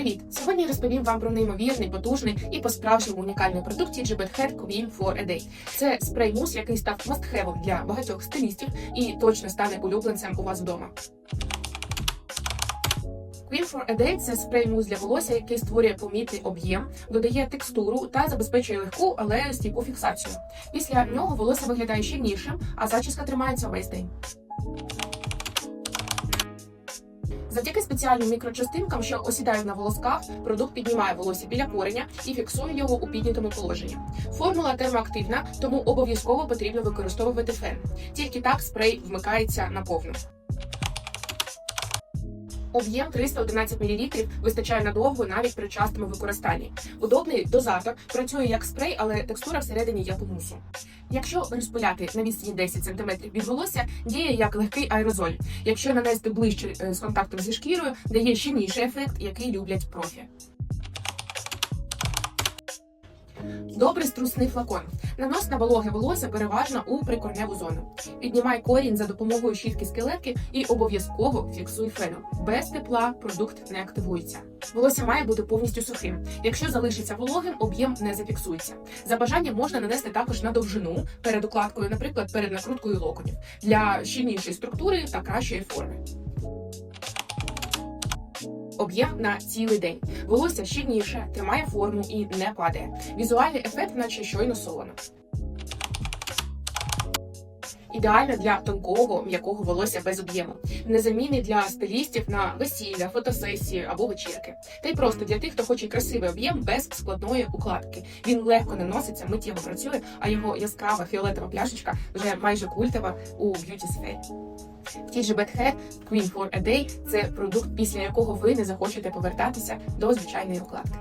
Привіт! Сьогодні розповім вам про неймовірний, потужний і по-справжньому унікальний продукт Bad Head Queen for a Day. Це спрей-мус, який став мастхевом для багатьох стилістів і точно стане улюбленцем у вас вдома. Queen for a Day – це спрей-мус для волосся, який створює помітний об'єм, додає текстуру та забезпечує легку, але стійку фіксацію. Після нього волосся виглядає щільнішим, а зачіска тримається весь день. Завдяки спеціальним мікрочастинкам, що осідають на волосках, продукт піднімає волосся біля кореня і фіксує його у піднятому положенні. Формула термоактивна, тому обов'язково потрібно використовувати фен. Тільки так спрей вмикається наповну. Об'єм 311 мл вистачає надовго навіть при частому використанні. Удобний дозатор працює як спрей, але текстура всередині як у мусу. Якщо розпиляти на відстані 10 см від волосся, діє як легкий аерозоль. Якщо нанести ближче е, з контактом зі шкірою, дає щільніший ефект, який люблять профі. Добрий струсний флакон. Нанос на вологе волосся переважно у прикорневу зону. Піднімай корінь за допомогою щітки скелетки і обов'язково фіксуй феном. Без тепла продукт не активується. Волосся має бути повністю сухим. Якщо залишиться вологим, об'єм не зафіксується. За бажанням можна нанести також на довжину перед укладкою, наприклад, перед накруткою локонів для щільнішої структури та кращої форми. Об'єм на цілий день. Волосся щільніше, тримає форму і не падає. Візуальний ефект, наче щойно солоно. Ідеально для тонкого м'якого волосся без об'єму, незамінний для стилістів на весілля, фотосесії або вечірки. Та й просто для тих, хто хоче красивий об'єм без складної укладки. Він легко наноситься, миттєво працює, а його яскрава фіолетова пляшечка вже майже культова у б'юті сфері. TG Bad Hair Queen for a Day – це продукт, після якого ви не захочете повертатися до звичайної укладки.